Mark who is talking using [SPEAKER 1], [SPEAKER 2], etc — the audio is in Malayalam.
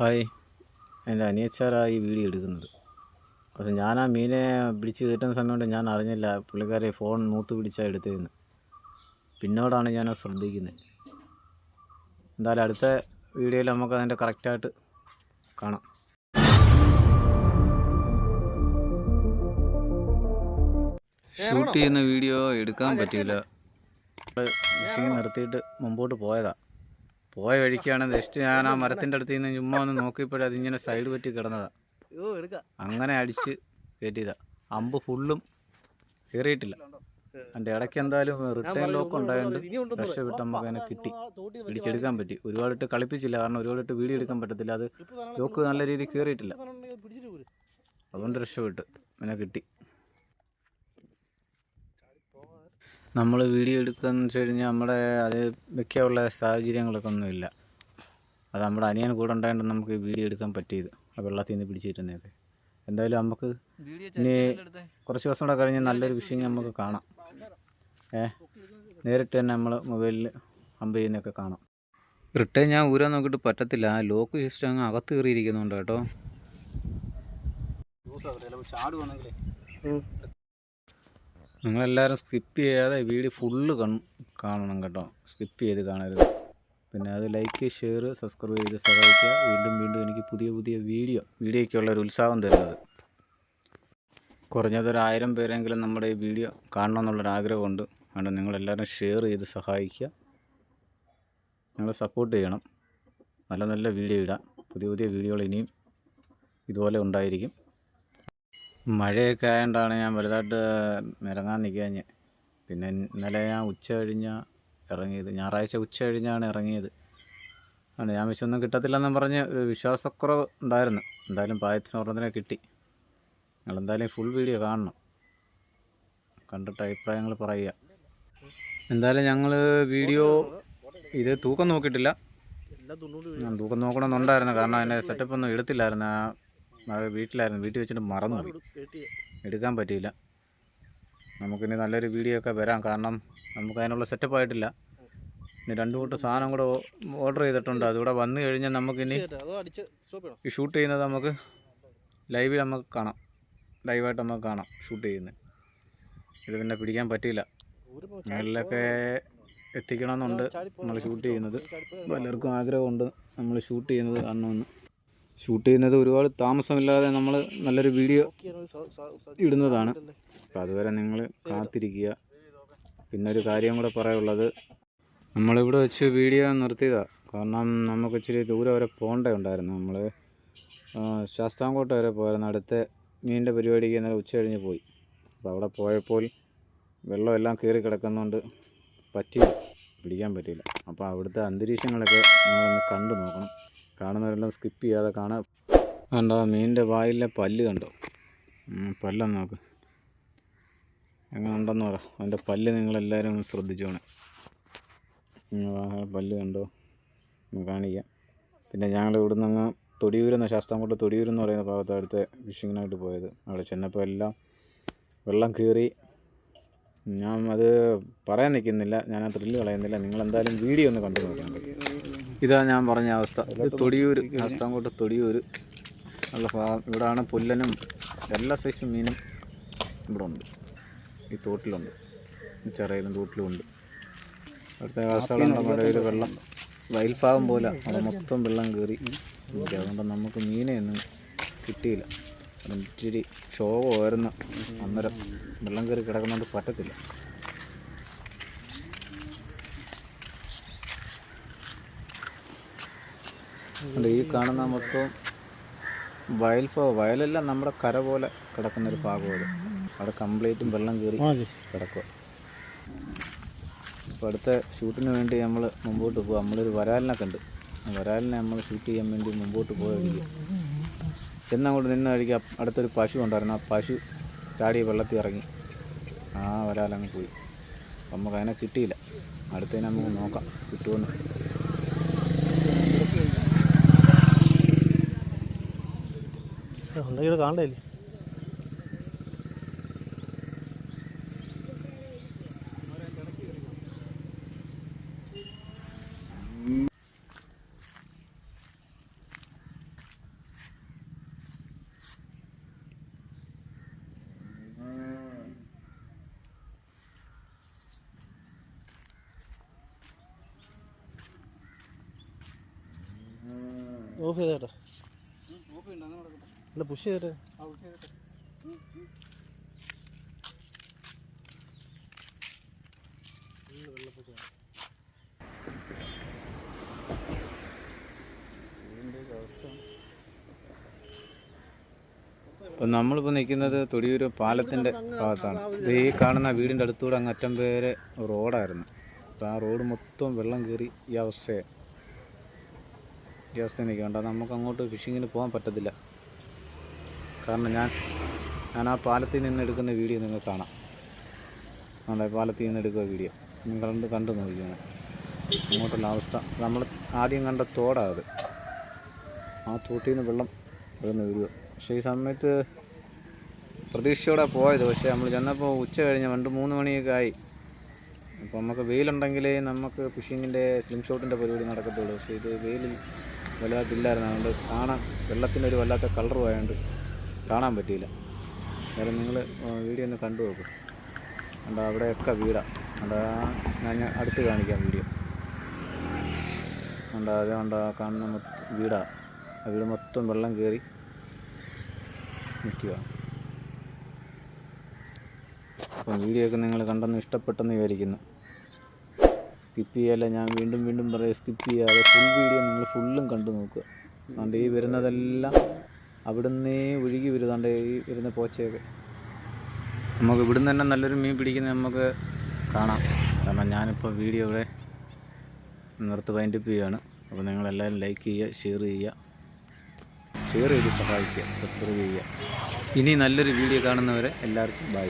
[SPEAKER 1] ഹായ്. എന്റെ അനിയച്ചാറാണ് ഈ വീഡിയോ എടുക്കുന്നത്. അപ്പോൾ ഞാൻ ആ മീനെ പിടിച്ച് കയറ്റുന്ന സമയം കൊണ്ട് ഞാൻ അറിഞ്ഞില്ല. പുള്ളിക്കാരെ ഫോൺ നൂത്ത് പിടിച്ചാണ് എടുത്തതെന്ന്. പിന്നോടാണ് ഞാൻ ശ്രദ്ധിക്കുന്നത്. എന്തായാലും അടുത്ത വീഡിയോയിൽ നമുക്ക് അതിന്റെ കറക്റ്റായിട്ട് കാണാം. ഷൂട്ട് ചെയ്യുന്ന വീഡിയോ എടുക്കാൻ പറ്റിയില്ല. ഫിഷിങ് നിർത്തിയിട്ട് മുമ്പോട്ട് പോയതാ. പോയ വഴിക്കാണ് ജസ്റ്റ് ഞാൻ ആ മരത്തിന്റെ അടുത്ത് നിന്ന് ചുമ്മാ ഒന്ന് നോക്കിയപ്പോഴേ അതിങ്ങനെ സൈഡ് പറ്റി കിടന്നതാ. അങ്ങനെ അടിച്ച് കയറ്റിയതാ. അമ്പ് ഫുള്ളും കയറിയിട്ടില്ല എന്റെ ഇടയ്ക്ക് എന്തായാലും റിട്ടേൺ ലോക്ക് ഉണ്ടായതുകൊണ്ട് രക്ഷപ്പെട്ട് നമുക്ക് അതിനെ കിട്ടി. പിടിച്ചെടുക്കാൻ പറ്റി. ഒരുപാടിട്ട് കളിപ്പിച്ചില്ല. കാരണം ഒരുപാടിട്ട് വീഡിയോ എടുക്കാൻ പറ്റത്തില്ല. അത് ലോക്ക് നല്ല രീതിയിൽ കയറിയിട്ടില്ല അതുകൊണ്ട് രക്ഷപ്പെട്ട്. അങ്ങനെ കിട്ടി. നമ്മൾ വീഡിയോ എടുക്കുകയെന്ന് വെച്ച് കഴിഞ്ഞാൽ നമ്മുടെ അത് വെക്കാനുള്ള സാഹചര്യങ്ങളൊക്കെ ഒന്നുമില്ല അത് നമ്മുടെ അനിയൻ കൂടെ ഉണ്ടായതുകൊണ്ട് നമുക്ക് വീഡിയോ എടുക്കാൻ പറ്റിയത്. ആ വെള്ളത്തിൽ നിന്ന് പിടിച്ചിരുന്നൊക്കെ എന്തായാലും നമുക്ക് ഇനി കുറച്ച് ദിവസം കൂടെ കഴിഞ്ഞ് നല്ലൊരു വിഷയം നമുക്ക് കാണാം. ഏ? നേരിട്ട് തന്നെ നമ്മൾ മൊബൈലിൽ അമ്പ് ചെയ്യുന്നൊക്കെ കാണാം. റിട്ടേൺ ഞാൻ ഊരാൻ നോക്കിയിട്ട് പറ്റത്തില്ല. ആ ലോക്ക് സിസ്റ്റം അങ്ങ് അകത്ത് കയറിയിരിക്കുന്നുണ്ട് കേട്ടോ. നിങ്ങളെല്ലാവരും സ്കിപ്പ് ചെയ്യാതെ വീഡിയോ ഫുള്ള് കാണണം കേട്ടോ. സ്കിപ്പ് ചെയ്ത് കാണരുത്. പിന്നെ അത് ലൈക്ക് ഷെയർ സബ്സ്ക്രൈബ് ചെയ്ത് സഹായിക്കുക. വീണ്ടും വീണ്ടും എനിക്ക് പുതിയ പുതിയ വീഡിയോ വീഡിയോയ്ക്കുള്ള ഒരു ഉത്സാഹം തരുന്നത്. കുറഞ്ഞതൊരു ആയിരം പേരെങ്കിലും നമ്മുടെ ഈ വീഡിയോ കാണണമെന്നുള്ളൊരാഗ്രഹമുണ്ട് അതുകൊണ്ട് നിങ്ങളെല്ലാവരും ഷെയർ ചെയ്ത് സഹായിക്കുക. നിങ്ങളെ സപ്പോർട്ട് ചെയ്യണം. നല്ല നല്ല വീഡിയോ ഇടാം. പുതിയ പുതിയ വീഡിയോകൾ ഇനിയും ഇതുപോലെ ഉണ്ടായിരിക്കും. മഴയൊക്കെ ആയതുകൊണ്ടാണ് ഞാൻ വലുതായിട്ട് ഇറങ്ങാൻ നിൽക്കാഞ്ഞ് പിന്നെ ഇന്നലെ ഞാൻ ഉച്ച കഴിഞ്ഞ ഇറങ്ങിയത്. ഞായറാഴ്ച ഉച്ച കഴിഞ്ഞാണ് ഇറങ്ങിയത്. ആണ് ഞാൻ വിശൊന്നും കിട്ടത്തില്ലെന്നും പറഞ്ഞ് ഒരു വിശ്വാസക്കുറവ് ഉണ്ടായിരുന്നു. എന്തായാലും പായത്തിന് ഓർമ്മത്തിനെ കിട്ടി. നിങ്ങളെന്തായാലും ഫുൾ വീഡിയോ കാണണം. കണ്ടിട്ട് അഭിപ്രായങ്ങൾ പറയുക. എന്തായാലും ഞങ്ങൾ വീഡിയോ ഇത് തൂക്കം നോക്കിയിട്ടില്ല. ഞാൻ തൂക്കം നോക്കണമെന്നുണ്ടായിരുന്നു. കാരണം അതിന്റെ സെറ്റപ്പ് ഒന്നും എടുത്തില്ലായിരുന്നു. ആ വീട്ടിലായിരുന്നു. വീട്ടിൽ വെച്ചിട്ട്
[SPEAKER 2] മറന്നു
[SPEAKER 1] എടുക്കാൻ പറ്റിയില്ല. നമുക്കിനി നല്ലൊരു വീഡിയോ ഒക്കെ വരാം. കാരണം നമുക്ക് അതിനുള്ള സെറ്റപ്പ് ആയിട്ടില്ല. ഇനി രണ്ട് കൂട്ടം സാധനം കൂടെ ഓർഡർ ചെയ്തിട്ടുണ്ട്. അതുകൂടെ വന്നു കഴിഞ്ഞാൽ നമുക്കിനി ഈ ഷൂട്ട് ചെയ്യുന്നത് നമുക്ക് ലൈവിൽ നമുക്ക് കാണാം. ലൈവായിട്ട് നമുക്ക് കാണാം ഷൂട്ട് ചെയ്യുന്നത്. ഇത് പിന്നെ പിടിക്കാൻ പറ്റിയില്ല. ഞങ്ങളിലൊക്കെ എത്തിക്കണമെന്നുണ്ട്. നമ്മൾ ഷൂട്ട് ചെയ്യുന്നത്. പലർക്കും ആഗ്രഹമുണ്ട് നമ്മൾ ഷൂട്ട് ചെയ്യുന്നത് കാണണമെന്ന്. ഷൂട്ട് ചെയ്യുന്നത് ഒരുപാട് താമസമില്ലാതെ നമ്മൾ നല്ലൊരു വീഡിയോ ഇടുന്നതാണ്. അപ്പോൾ അതുവരെ നിങ്ങൾ കാത്തിരിക്കുക. പിന്നെ ഒരു കാര്യം കൂടെ പറയാനുള്ളത്. നമ്മളിവിടെ വെച്ച് വീഡിയോ നിർത്തിയതാണ് കാരണം നമുക്ക് ഇച്ചിരി ദൂരെ വരെ പോകേണ്ടതുണ്ടായിരുന്നു നമ്മൾ ശാസ്താംകോട്ട വരെ പോയിരുന്നു അടുത്ത മീനിന്റെ പരിപാടിക്ക് ഇന്നലെ ഉച്ച കഴിഞ്ഞ് പോയി. അപ്പോൾ അവിടെ പോയപ്പോൾ വെള്ളമെല്ലാം കയറി കിടക്കുന്നതുകൊണ്ട് പറ്റി പിടിക്കാൻ പറ്റിയില്ല. അപ്പോൾ അവിടുത്തെ അന്തരീക്ഷങ്ങളൊക്കെ നിങ്ങളൊന്ന് കണ്ടു നോക്കണം. കാണുന്നവരെല്ലാം സ്കിപ്പ് ചെയ്യാതെ കാണാം. കണ്ടോ മീനിന്റെ വായിലെ പല്ല് കണ്ടോ? പല്ലൊന്ന് നോക്ക്. എങ്ങനെ ഉണ്ടെന്ന് പറ. അതിന്റെ പല്ല് നിങ്ങളെല്ലാവരും ഒന്ന് ശ്രദ്ധിച്ചോണേ. പല്ല് കണ്ടോ? കാണിക്കാം. പിന്നെ ഞങ്ങൾ ഇവിടുന്ന് അങ്ങ് തൊടിയൂരെന്ന് ശാസ്താംകോട്ട് തൊടിയൂരെന്ന് പറയുന്ന ഭാഗത്ത് അടുത്ത് ഫിഷിങ്ങിനായിട്ട് പോയത്. അവിടെ ചെന്നപ്പോൾ എല്ലാം വെള്ളം കീറി. ഞാൻ അത് പറയാൻ നിൽക്കുന്നില്ല. ഞാൻ ആ ത്രില്ല് കളയുന്നില്ല. നിങ്ങളെന്തായാലും വീഡിയോ ഒന്ന് കണ്ടു നോക്കണം ഇതാ ഞാൻ പറഞ്ഞ അവസ്ഥ. ഇത് തൊടിയൂർ ശാസ്താംകോട്ട് തൊടിയൂർ നല്ല ഭാഗം ഇവിടാണ് പുല്ലനും എല്ലാ സൈസ് മീനും ഇവിടെ ഉണ്ട് ഈ തോട്ടിലുണ്ട്. ചെറിയതും തോട്ടിലുമുണ്ട്. തോട്ടിലും ഉണ്ട് അവിടുത്തെ കാസകളുടെ മഴയിൽ വെള്ളം. വയൽഭാഗം പോലെ അവിടെ മൊത്തം വെള്ളം കയറി. അതുകൊണ്ട് നമുക്ക് മീനെയൊന്നും കിട്ടിയില്ല. ഇച്ചിരി ശോകമായിരുന്നു അന്നേരം വെള്ളം കയറി കിടക്കുന്നതുകൊണ്ട് പറ്റത്തില്ല. അതുകൊണ്ട് ഈ കാണുന്ന മൊത്തം വയൽ വയലെല്ലാം നമ്മുടെ കര പോലെ കിടക്കുന്നൊരു ഭാഗമാണ് അവിടെ കംപ്ലീറ്റും വെള്ളം കയറി കിടക്കുക അപ്പോൾ അടുത്ത ഷൂട്ടിന് വേണ്ടി നമ്മൾ മുമ്പോട്ട് പോകുക നമ്മളൊരു വരാലിനെ കണ്ട് ആ വരാലിനെ നമ്മൾ ഷൂട്ട് ചെയ്യാൻ വേണ്ടി മുമ്പോട്ട് പോയിരിക്കുക ചെന്നങ്ങോട്ട് നിന്ന് കഴിക്കുക അടുത്തൊരു പശു ഉണ്ടായിരുന്നു. ആ പശു ചാടി വെള്ളത്തിൽ ഇറങ്ങി. ആ വരാലങ്ങ് പോയി. നമുക്ക് അതിനെ കിട്ടിയില്ല. അടുത്തതിനെ നമുക്ക് നോക്കാം. കിട്ടുമെന്ന്
[SPEAKER 2] ഉണ്ടെങ്കിൽ കാണണ്ടേ ഓഫ് ചെയ്തേട്ടാ. അല്ല പുഷ് ചെയ്തേ
[SPEAKER 1] ഇപ്പം നമ്മളിപ്പോൾ നിൽക്കുന്നത് തൊടിയൂർ പാലത്തിന്റെ ഭാഗത്താണ്. ഇത് ഈ കാണുന്ന വീടിന്റെ അടുത്തൂടെ അങ്ങ് അറ്റം പേരെ റോഡായിരുന്നു. അപ്പോൾ ആ റോഡ് മൊത്തം വെള്ളം കയറി ഈ അവസ്ഥയെ. ഈ അവസ്ഥയിൽ നിൽക്കേണ്ട നമുക്ക് അങ്ങോട്ട് ഫിഷിങ്ങിന് പോകാൻ പറ്റത്തില്ല. കാരണം ഞാൻ ഞാൻ ആ പാലത്തിൽ നിന്ന് എടുക്കുന്ന വീഡിയോ നിങ്ങൾക്ക് കാണാം. നമ്മുടെ പാലത്തിൽ നിന്ന് എടുക്കുക വീഡിയോ. നിങ്ങൾ കണ്ട് കണ്ടു നോക്കിയാണ് അങ്ങോട്ടുള്ള അവസ്ഥ. നമ്മൾ ആദ്യം കണ്ട തോടാണ് ആ തോട്ടിൽ നിന്ന് വെള്ളം വരുന്ന വീഡിയോ. പക്ഷേ ഈ സമയത്ത് പ്രതീക്ഷയോടെ പോയത്. പക്ഷേ നമ്മൾ ചെന്നപ്പോൾ ഉച്ച കഴിഞ്ഞ് രണ്ട് മൂന്ന് മണിയൊക്കെ ആയി. അപ്പോൾ നമുക്ക് വെയിലുണ്ടെങ്കിലേ നമുക്ക് ഫിഷിങ്ങിന്റെ സ്ലിം ഷോട്ടിന്റെ പരിപാടി നടക്കത്തുള്ളൂ. പക്ഷേ ഇത് വെയിലിൽ വലുതായിട്ടില്ലായിരുന്നു അതുകൊണ്ട് കാണാൻ വെള്ളത്തിന്റെ ഒരു വല്ലാത്ത കളറും ആയതുകൊണ്ട് കാണാൻ പറ്റിയില്ല. അന്നേരം നിങ്ങൾ വീഡിയോ ഒന്ന് കണ്ടു നോക്കും. കണ്ടോ അവിടെയൊക്കെ വീടാണ് കണ്ടോ ഞാൻ അടുത്ത് കാണിക്കാം വീഡിയോ കണ്ടോ അത് കണ്ടോ കാണുന്ന വീടാണ് ആ വീട് മൊത്തം വെള്ളം കയറി നിൽക്കുക അപ്പം വീഡിയോ ഒക്കെ നിങ്ങൾ കണ്ടെന്ന് ഇഷ്ടപ്പെട്ടെന്ന് വിചാരിക്കുന്നു. സ്കിപ്പ് ചെയ്യല്ല ഞാൻ വീണ്ടും വീണ്ടും പറയാം സ്കിപ്പ് ചെയ്യാതെ ഫുൾ വീഡിയോ നിങ്ങൾ ഫുള്ളും കണ്ടു നോക്കുക. അതുകൊണ്ട് ഈ വരുന്നതെല്ലാം അവിടുന്നേ ഒഴുകി വരുന്നുണ്ട് ഈ വരുന്ന പോച്ചയൊക്കെ. നമുക്ക് ഇവിടുന്ന് തന്നെ നല്ലൊരു മീൻ പിടിക്കുന്നത് നമുക്ക് കാണാം. കാരണം ഞാനിപ്പോൾ വീഡിയോ ഇവിടെ നിർത്ത് വൈൻഡപ്പ് ചെയ്യുകയാണ്. അപ്പോൾ നിങ്ങളെല്ലാവരും ലൈക്ക് ചെയ്യുക ഷെയർ ചെയ്യുക. ഷെയർ ചെയ്ത് സഹായിക്കുക സബ്സ്ക്രൈബ് ചെയ്യുക. ഇനി നല്ലൊരു വീഡിയോ കാണുന്നവരെ എല്ലാവർക്കും ബൈ